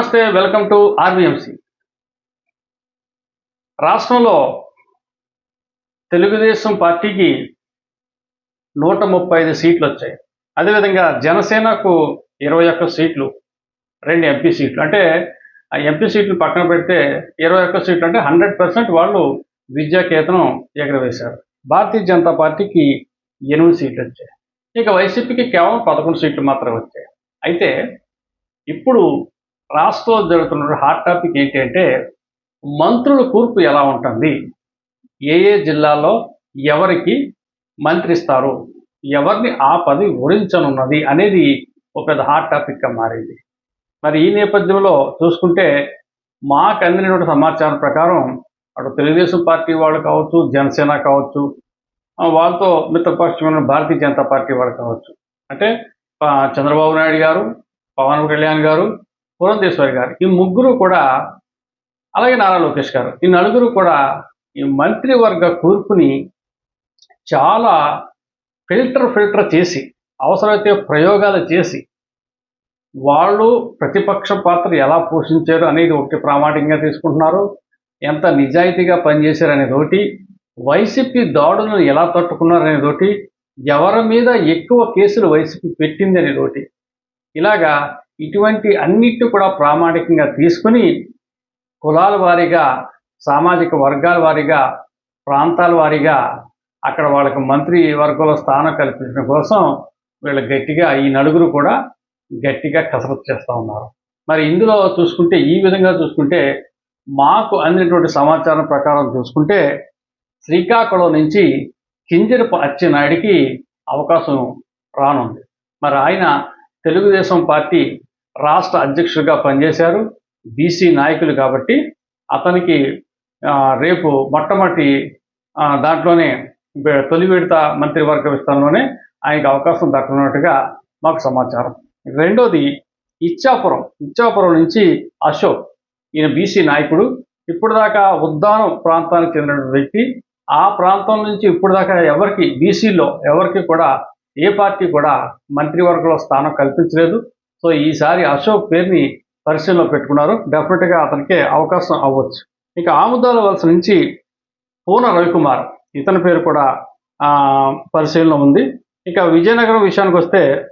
నమస్తే welcome to ఆర్బిఎంసి. రాష్ట్రంలో తెలుగుదేశం పార్టీకి నూట ముప్పై ఐదు సీట్లు వచ్చాయి. అదేవిధంగా జనసేనకు ఇరవై ఒక్క సీట్లు రెండు ఎంపీ సీట్లు. అంటే ఆ ఎంపీ సీట్లు పక్కన పెడితే ఇరవై ఒక్క సీట్లు అంటే హండ్రెడ్ పర్సెంట్ వాళ్ళు విద్యాకేతనం ఎగరవేశారు. భారతీయ జనతా పార్టీకి ఎనిమిది సీట్లు వచ్చాయి. ఇక వైసీపీకి కేవలం పదకొండు సీట్లు మాత్రమే వచ్చాయి. అయితే ఇప్పుడు రాష్ట్రంలో జరుగుతున్న హాట్ టాపిక్ ఏంటంటే మంత్రుల కూర్పు ఎలా ఉంటుంది? ఏ ఏ జిల్లాలో ఎవరికి మంత్రిస్తారు? ఎవరిని ఆ పదవి వరించనున్నది అనేది ఒక పెద్ద హాట్ టాపిక్గా మారింది. మరి ఈ నేపథ్యంలో చూసుకుంటే మాకు అందినటువంటి సమాచారం ప్రకారం అటు తెలుగుదేశం పార్టీ వాళ్ళు కావచ్చు జనసేన కావచ్చు వాళ్ళతో మిత్రపక్షమైన భారతీయ జనతా పార్టీ వాళ్ళు కావచ్చు. అంటే చంద్రబాబు నాయుడు గారు పవన్ కళ్యాణ్ గారు పురంధేశ్వరి గారు ఈ ముగ్గురు కూడా అలాగే నారా లోకేష్ గారు ఈ నలుగురు కూడా ఈ మంత్రివర్గ కూర్పుని చాలా ఫిల్టర్ ఫిల్టర్ చేసి అవసరమైతే ప్రయోగాలు చేసి వాళ్ళు ప్రతిపక్ష పాత్ర ఎలా పోషించారు అనేది ఒకటి ప్రామాణికంగా తీసుకుంటున్నారు. ఎంత నిజాయితీగా పనిచేశారు అనేది ఒకటి వైసీపీ దాడులను ఎలా తట్టుకున్నారు అనేది ఒకటి ఎవరి మీద ఎక్కువ కేసులు వైసీపీ పెట్టింది అనేది ఒకటి. ఇలాగా ఇటువంటి అన్నిటిని కూడా ప్రామాణికంగా తీసుకుని కులాల వారీగా సామాజిక వర్గాల వారీగా ప్రాంతాల వారీగా అక్కడ వాళ్ళకి మంత్రి వర్గంలో స్థానం కల్పించడం కోసం వీళ్ళు గట్టిగా ఈ నలుగురు కూడా గట్టిగా కసరత్తు చేస్తూ ఉన్నారు. మరి ఇందులో చూసుకుంటే ఈ విధంగా చూసుకుంటే మాకు అందినటువంటి సమాచారం ప్రకారం చూసుకుంటే శ్రీకాకుళం నుంచి కింజరపు అచ్చెన్నాయుడికి అవకాశం రానుంది. మరి ఆయన తెలుగుదేశం పార్టీ రాష్ట్ర అధ్యక్షుడిగా పనిచేశారు బీసీ నాయకులు కాబట్టి అతనికి రేపు మొట్టమొదటి దాంట్లోనే తొలి విడత మంత్రివర్గ విస్తరణలోనే ఆయనకు అవకాశం దక్కనున్నట్టుగా మాకు సమాచారం. రెండోది ఇచ్చాపురం. ఇచ్చాపురం నుంచి అశోక్ ఈయన బీసీ నాయకుడు ఇప్పుడు దాకా ఉద్దానం ప్రాంతానికి చెందిన వ్యక్తి. ఆ ప్రాంతం నుంచి ఇప్పుడు దాకా ఎవరికి బీసీలో ఎవరికి కూడా ఏ పార్టీ కూడా మంత్రివర్గంలో స్థానం కల్పించలేదు. సో ఈసారి అశోక్ పేరుని పరిశీలనలో పెట్టుకున్నారు. డెఫినెట్గా అతనికి అవకాశం అవ్వచ్చు. ఇక ఆముదాల వలస నుంచి పూన రవికుమార్ ఇతని పేరు కూడా ఆ, పరిశీలన ఉంది. ఇంకా విజయనగరం విషయానికి వస్తే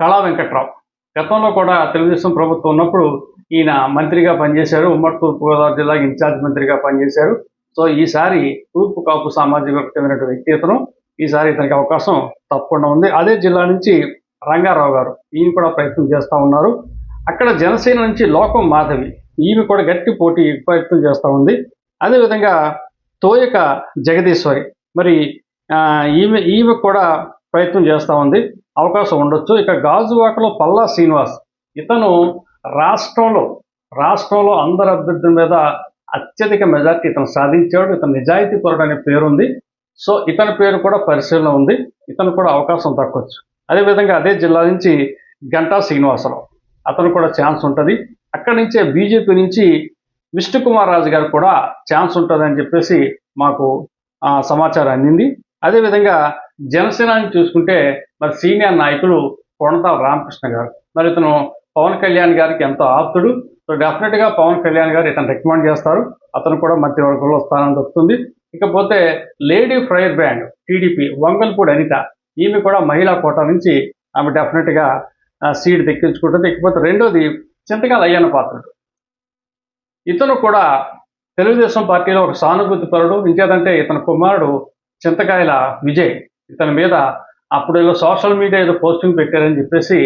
కళా వెంకట్రావు. గతంలో కూడా తెలుగుదేశం ప్రభుత్వం ఉన్నప్పుడు ఈయన మంత్రిగా పనిచేశారు. ఉమ్మడి తూర్పుగోదావరి జిల్లా ఇన్ఛార్జ్ మంత్రిగా పనిచేశారు. సో ఈసారి తూర్పు కాపు సామాజిక వర్గం చెందినటువంటి వ్యక్తి ఇతను. ఈసారి ఇతనికి అవకాశం తప్పకుండా ఉంది. అదే జిల్లా నుంచి రంగారావు గారు. ఈయన కూడా ప్రయత్నం చేస్తూ ఉన్నారు. అక్కడ జనసేన నుంచి లోకం మాధవి. ఈమె కూడా గట్టి పోటీ ప్రయత్నం చేస్తూ ఉంది. అదేవిధంగా తోయక జగదీశ్వరి. మరి ఈమె ఈమె కూడా ప్రయత్నం చేస్తూ ఉంది. అవకాశం ఉండొచ్చు. ఇక గాజువాకలో పల్లా శ్రీనివాస్. ఇతను రాష్ట్రంలో రాష్ట్రంలో అందరి అభ్యర్థుల మీద అత్యధిక మెజార్టీ ఇతను సాధించాడు. ఇతను నిజాయితీ పరుడు అనే పేరుంది. సో ఇతని పేరు కూడా పరిశీలన ఉంది. ఇతను కూడా అవకాశం దక్కొచ్చు. అదేవిధంగా అదే జిల్లా నుంచి గంటా శ్రీనివాసరావు. అతను కూడా ఛాన్స్ ఉంటుంది. అక్కడి నుంచే బీజేపీ నుంచి విష్ణుకుమార్ రాజు గారు కూడా ఛాన్స్ ఉంటుందని చెప్పేసి మాకు సమాచారం అందింది. అదేవిధంగా జనసేనాన్ని చూసుకుంటే మరి సీనియర్ నాయకులు కొనతాల రామకృష్ణ గారు. మరి ఇతను పవన్ కళ్యాణ్ గారికి ఎంతో ఆప్తుడు. సో డెఫినెట్గా పవన్ కళ్యాణ్ గారు ఇతను రికమెండ్ చేస్తారు. అతను కూడా మంత్రివర్గంలో స్థానం దొరుకుతుంది ఇకపోతే lady firebrand TDP Vangalapudi Anitha ఈమె కూడా మహిళా కోటా నుంచి ఆమె డెఫినెట్గా సీట్ దక్కించుకుంటుంది ఇకపోతే రెండోది చింతకాల అయ్యన్న పాత్రుడు. ఇతను కూడా తెలుగుదేశం పార్టీలో ఒక సానుభూతి పరుడు. ఇంకేదంటే ఇతని కుమారుడు చింతకాయల విజయ్. ఇతని మీద అప్పుడు ఏదో సోషల్ మీడియా ఏదో పోస్టింగ్ పెట్టారని చెప్పేసి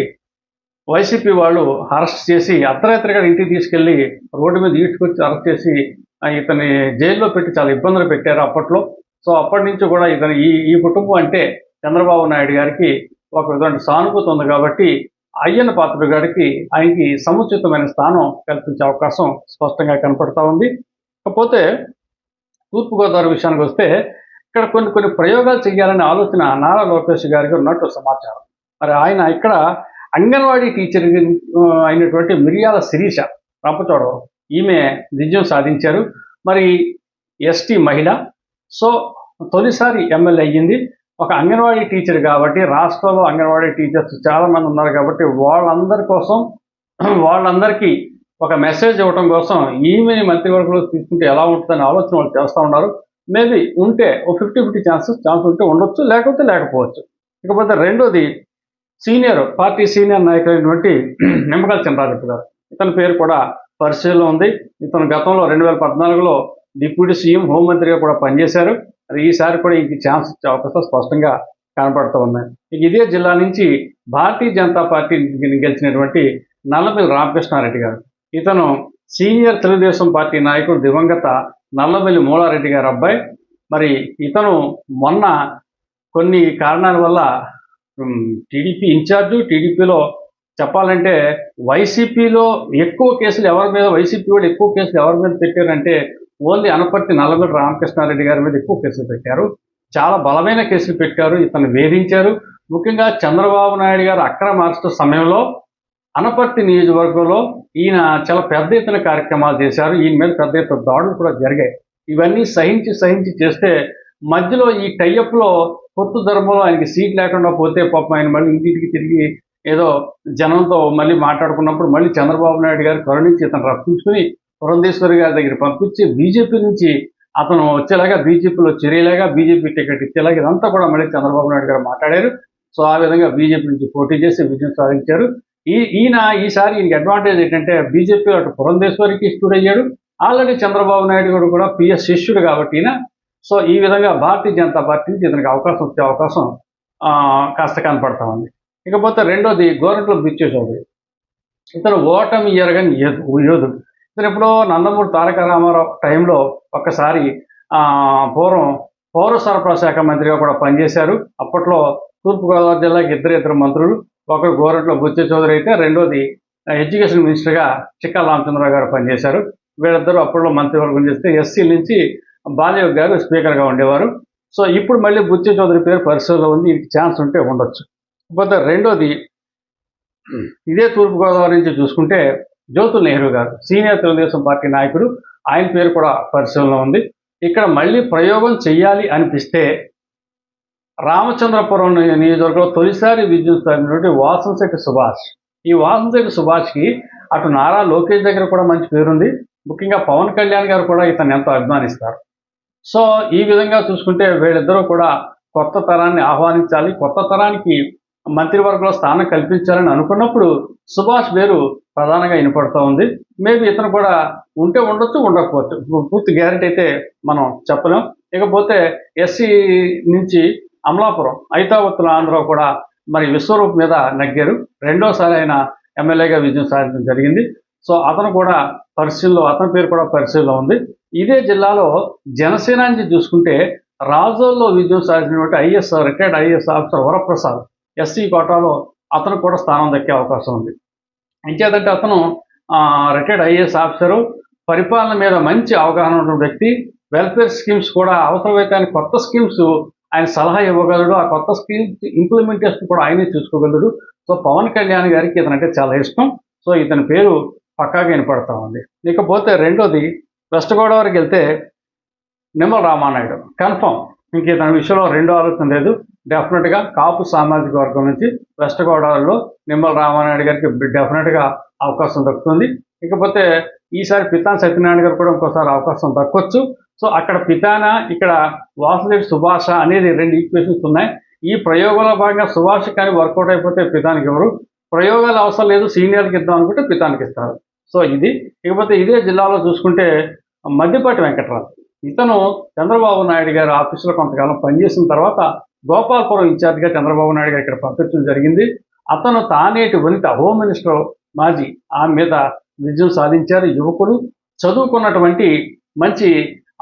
వైసీపీ వాళ్ళు అరెస్ట్ చేసి అర్ధరాత్రిగా ఇంటికి తీసుకెళ్ళి రోడ్డు మీద ఈడ్చుకొచ్చి అరెస్ట్ చేసి ఇతని జైల్లో పెట్టి చాలా ఇబ్బందులు పెట్టారు అప్పట్లో. సో అప్పటి నుంచి కూడా ఇతని ఈ ఈ కుటుంబం అంటే చంద్రబాబు నాయుడు గారికి ఒక విధమైన సానుభూతి ఉంది కాబట్టి అయ్యన్న పాత్రుడు గారికి ఆయనకి సముచితమైన స్థానం కల్పించే అవకాశం స్పష్టంగా కనపడతా ఉంది. కాకపోతే తూర్పుగోదావరి విషయానికి వస్తే ఇక్కడ కొన్ని కొన్ని ప్రయోగాలు చేయాలనే ఆలోచన నారా లోకేష్ గారికి ఉన్నట్టు సమాచారం. మరి ఆయన ఇక్కడ అంగన్వాడీ టీచర్ అయినటువంటి మిరియాల శిరీష రంపచోడవరం ఈమె విజయం సాధించారు. మరి ఎస్టీ మహిళ సో తొలిసారి ఎమ్మెల్యే అయ్యింది. ఒక అంగన్వాడీ టీచర్ కాబట్టి రాష్ట్రంలో అంగన్వాడీ టీచర్స్ చాలా మంది ఉన్నారు కాబట్టి వాళ్ళందరి కోసం వాళ్ళందరికీ ఒక మెసేజ్ ఇవ్వడం కోసం ఈమెని మంత్రివర్గంలో తీసుకుంటే ఎలా ఉంటుందని ఆలోచన వాళ్ళు చేస్తూ ఉన్నారు. మేబీ ఉంటే ఒక ఫిఫ్టీ ఫిఫ్టీ ఛాన్సెస్ ఛాన్స్ ఉంటే ఉండొచ్చు లేకపోతే లేకపోవచ్చు. ఇకపోతే రెండోది సీనియర్ పార్టీ సీనియర్ నాయకులైనటువంటి నిమ్మకాల చంద్రారెడ్డి గారు. ఇతని పేరు కూడా పరిశీలన ఉంది. ఇతను గతంలో రెండు వేల పద్నాలుగులో డిప్యూటీ సీఎం హోంమంత్రిగా కూడా పనిచేశారు. మరి ఈసారి కూడా ఇంక ఛాన్స్ ఇచ్చే అవకాశం స్పష్టంగా కనపడుతూ ఉన్నాయి. ఇక ఇదే జిల్లా నుంచి భారతీయ జనతా పార్టీ గెలిచినటువంటి నల్లపల్లి రామకృష్ణారెడ్డి గారు. ఇతను సీనియర్ తెలుగుదేశం పార్టీ నాయకుడు దివంగత నల్లబెల్లి మూలారెడ్డి గారు అబ్బాయి. మరి ఇతను మొన్న కొన్ని కారణాల వల్ల టీడీపీ ఇన్ఛార్జు టీడీపీలో చెప్పాలంటే వైసీపీలో ఎక్కువ కేసులు ఎవరి మీద వైసీపీ వాళ్ళు ఎక్కువ కేసులు ఎవరి మీద పెట్టారంటే ఓన్లీ అనపర్తి నల్లగొండ రామకృష్ణారెడ్డి గారి మీద ఎక్కువ కేసులు పెట్టారు. చాలా బలమైన కేసులు పెట్టారు. ఇతను వేధించారు. ముఖ్యంగా చంద్రబాబు నాయుడు గారు అక్రమ అరెస్టు సమయంలో అనపర్తి నియోజకవర్గంలో ఈయన చాలా పెద్ద ఎత్తున కార్యక్రమాలు చేశారు. ఈయన మీద పెద్ద ఎత్తున దాడులు కూడా జరిగాయి. ఇవన్నీ సహించి సహించి చేస్తే మధ్యలో ఈ టైఅప్లో కొత్త ధర్మంలో ఆయనకి సీట్ లేకుండా పోతే పాపం ఆయన మళ్ళీ ఇంటికి తిరిగి ఏదో జనంతో మళ్ళీ మాట్లాడుకున్నప్పుడు మళ్ళీ చంద్రబాబు నాయుడు గారు కరుణించి ఇతను రప్పించుకుని పురంధేశ్వరి గారి దగ్గర పంపించి బీజేపీ నుంచి అతను వచ్చేలాగా బీజేపీలో చేరేలాగా బీజేపీ టికెట్ ఇచ్చేలాగా ఇదంతా కూడా మళ్ళీ చంద్రబాబు నాయుడు గారు మాట్లాడారు. సో ఆ విధంగా బీజేపీ నుంచి పోటీ చేసి విజయం సాధించారు. ఈ ఈయన ఈసారి ఈయనకి అడ్వాంటేజ్ ఏంటంటే బీజేపీ అటు పురంధేశ్వరికి ఇష్టడయ్యాడు ఆల్రెడీ చంద్రబాబు నాయుడు గారు కూడా పిఎస్ శిష్యుడు కాబట్టి ఈయన. సో ఈ విధంగా భారతీయ జనతా పార్టీ నుంచి ఇతనికి అవకాశం వచ్చే అవకాశం ఆ, కాస్త కనపడతా ఉంది. ఇకపోతే రెండోది గోరంట్ల బిచ్చే చౌదరి. ఇతను ఓటమి ఎరగని యోధుడు ఇతను ఎప్పుడో నందమూరి తారక రామారావు టైంలో ఒక్కసారి పూర్వం పౌర సరఫరా శాఖ మంత్రిగా కూడా పనిచేశారు. అప్పట్లో తూర్పుగోదావరి జిల్లాకి ఇద్దరు ఇద్దరు మంత్రులు ఒకరు గోరంట్ల బుచ్చే చౌదరి అయితే రెండోది ఎడ్యుకేషన్ మినిస్టర్గా చిక్కా రామచంద్రరావు గారు పనిచేశారు. వీళ్ళిద్దరూ అప్పట్లో మంత్రివర్గం చేస్తే ఎస్సీ నుంచి బాలయోగ్ గారు స్పీకర్గా ఉండేవారు. సో ఇప్పుడు మళ్ళీ బుచ్చే చౌదరి పేరు పరిశోధన ఉంది ఇంక ఛాన్స్ ఉంటే ఉండొచ్చు. కాకపోతే రెండోది ఇదే తూర్పుగోదావరి నుంచి చూసుకుంటే జ్యోతుల్ నెహ్రూ గారు సీనియర్ తెలుగుదేశం పార్టీ నాయకుడు. ఆయన పేరు కూడా పరిశీలనలో ఉంది. ఇక్కడ మళ్ళీ ప్రయోగం చెయ్యాలి అనిపిస్తే రామచంద్రపురం నియోజకవర్గంలో తొలిసారి విజయం సాధించినటువంటి వాసంశెట్టి సుభాష్. ఈ వాసంశెట్టి సుభాష్కి అటు నారా లోకేష్ దగ్గర కూడా మంచి పేరుంది. ముఖ్యంగా పవన్ కళ్యాణ్ గారు కూడా ఇతను ఎంతో అభిమానిస్తారు. సో ఈ విధంగా చూసుకుంటే వీళ్ళిద్దరూ కూడా కొత్త తరాన్ని ఆహ్వానించాలి కొత్త తరానికి మంత్రివర్గంలో స్థానం కల్పించాలని అనుకున్నప్పుడు సుభాష్ పేరు ప్రధానంగా వినపడుతూ ఉంది. మేబీ ఇతను కూడా ఉంటే ఉండొచ్చు ఉండకపోవచ్చు. పూర్తి గ్యారెంటీ అయితే మనం చెప్పలేం. ఇకపోతే ఎస్సీ నుంచి అమలాపురం ఐతావత్తుల ఆంధ్ర కూడా మరి విశ్వరూప్ మీద నగ్గారు. రెండోసారి ఆయన ఎమ్మెల్యేగా విజయం సాధించడం జరిగింది. సో అతను కూడా పరిశీలిలో అతని పేరు కూడా పరిశీలిలో ఉంది. ఇదే జిల్లాలో జనసేన నుంచి చూసుకుంటే రాజోల్లో విజయం సాధించినటువంటి IAS retired IAS officer Varaprasad SC కోటాలో అతను కూడా స్థానం దక్కే అవకాశం ఉంది. ఇంకేదంటే అతను రిటైర్డ్ ఐఏఎస్ ఆఫీసరు పరిపాలన మీద మంచి అవగాహన ఉన్న వ్యక్తి. వెల్ఫేర్ స్కీమ్స్ కూడా అవసరమైతే ఆయన కొత్త స్కీమ్స్ ఆయన సలహా ఇవ్వగలడు. ఆ కొత్త స్కీమ్స్ ఇంప్లిమెంటేషన్ కూడా ఆయనే చూసుకోగలడు. సో పవన్ కళ్యాణ్ గారికి ఇతనంటే చాలా ఇష్టం. సో ఇతని పేరు పక్కాగా వినపడతా ఉంది. ఇకపోతే రెండోది వెస్ట్ గోదావరికి వెళ్తే నిమ్మల రామానాయుడు. కన్ఫర్మ్. ఇంక ఇతని విషయంలో రెండో ఆలోచన లేదు. డెఫినెట్గా కాపు సామాజిక వర్గం నుంచి వెస్ట్ గోదావరిలో నిమ్మల రామానాయుడు గారికి డెఫినెట్గా అవకాశం దక్కుతుంది. ఇకపోతే ఈసారి పితాన్ సత్యనారాయణ గారు కూడా ఇంకోసారి అవకాశం దక్కొచ్చు. సో అక్కడ పితాన ఇక్కడ వాసుదేవి సుభాష అనేది రెండు ఈక్వేషన్స్ ఉన్నాయి. ఈ ప్రయోగంలో భాగంగా సుభాష కానీ వర్కౌట్ అయిపోతే పితానికి ఎవరు? ప్రయోగాలు అవసరం లేదు సీనియర్కి ఇద్దాం అనుకుంటే పితానికి ఇస్తారు. సో ఇది. ఇకపోతే ఇదే జిల్లాలో చూసుకుంటే మద్దిపాటి వెంకటరావు. ఇతను చంద్రబాబు నాయుడు గారి ఆఫీసులో కొంతకాలం పనిచేసిన తర్వాత గోపాల్పురం ఇన్ఛార్జిగా చంద్రబాబు నాయుడు గారు ఇక్కడ పంపించడం జరిగింది. అతను తానేటి వనిత హోమ్ మినిస్టర్ మాజీ ఆమె మీద విజయం సాధించారు యువకులు. చదువుకున్నటువంటి మంచి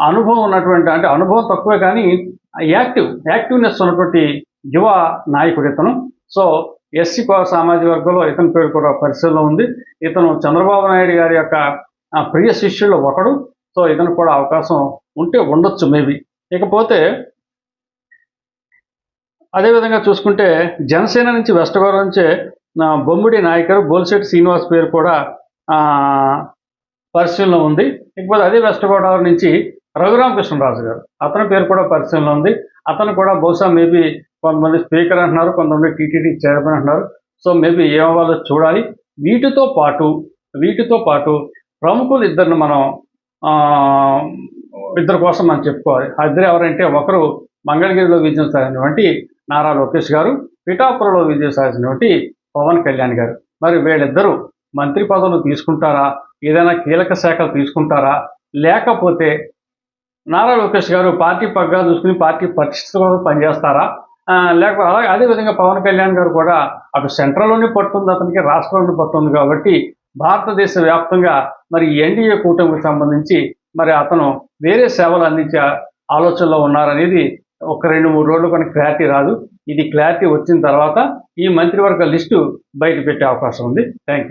అనుభవం ఉన్నటువంటి అంటే అనుభవం తక్కువే కానీ యాక్టివ్ యాక్టివ్నెస్ ఉన్నటువంటి యువ నాయకుడు ఇతను. సో ఎస్సీ సామాజిక వర్గంలో ఇతని పేరు కూడా పరిశీలన ఉంది. ఇతను చంద్రబాబు నాయుడు గారి యొక్క ప్రియ శిష్యుల్లో ఒకడు. సో ఇతను కూడా అవకాశం ఉంటే ఉండొచ్చు మేబీ. ఇకపోతే అదేవిధంగా చూసుకుంటే జనసేన నుంచి వెస్ట్ గోదావరి నుంచే బొమ్మిడి నాయకరు బోల్శెట్టి శ్రీనివాస్ పేరు కూడా పరిశీలనలో ఉంది. ఇకపోతే అదే వెస్ట్ గోదావరి నుంచి రఘురామకృష్ణరాజు గారు అతని పేరు కూడా పరిశీలనలో ఉంది. అతను కూడా బహుశా మేబీ కొంతమంది స్పీకర్ అంటున్నారు కొంతమంది టీటీడీ చైర్మన్ అంటున్నారు. సో మేబీ ఏమవ్వాలో చూడాలి. వీటితో పాటు వీటితో పాటు ప్రముఖులు ఇద్దరిని మనం ఇద్దరి కోసం మనం చెప్పుకోవాలి. ఆ ఇద్దరు ఎవరంటే ఒకరు మంగళగిరిలో విజయం సాధించినటువంటి నారా లోకేష్ గారు పిఠాపురంలో విజయం సాధించినటువంటి పవన్ కళ్యాణ్ గారు. మరి వీళ్ళిద్దరూ మంత్రి పదవులు తీసుకుంటారా? ఏదైనా కీలక శాఖలు తీసుకుంటారా? లేకపోతే నారా లోకేష్ గారు పార్టీ పగ్గా చూసుకుని పార్టీ పరిస్థితి కోసం పనిచేస్తారా లేకపోతే అలాగే అదేవిధంగా పవన్ కళ్యాణ్ గారు కూడా అటు సెంట్రల్లోనే పట్టుంది అతనికి రాష్ట్రంలోనే పట్టుంది కాబట్టి భారతదేశ వ్యాప్తంగా మరి ఎన్డీఏ కూటమికి సంబంధించి మరి అతను వేరే సేవలు అందించే ఆలోచనలో ఉన్నారనేది ఒక రెండు మూడు రోజులు కొన్ని క్లారిటీ రాదు. ఇది క్లారిటీ వచ్చిన తర్వాత ఈ మంత్రివర్గ లిస్టు బయట పెట్టే అవకాశం ఉంది. Thank you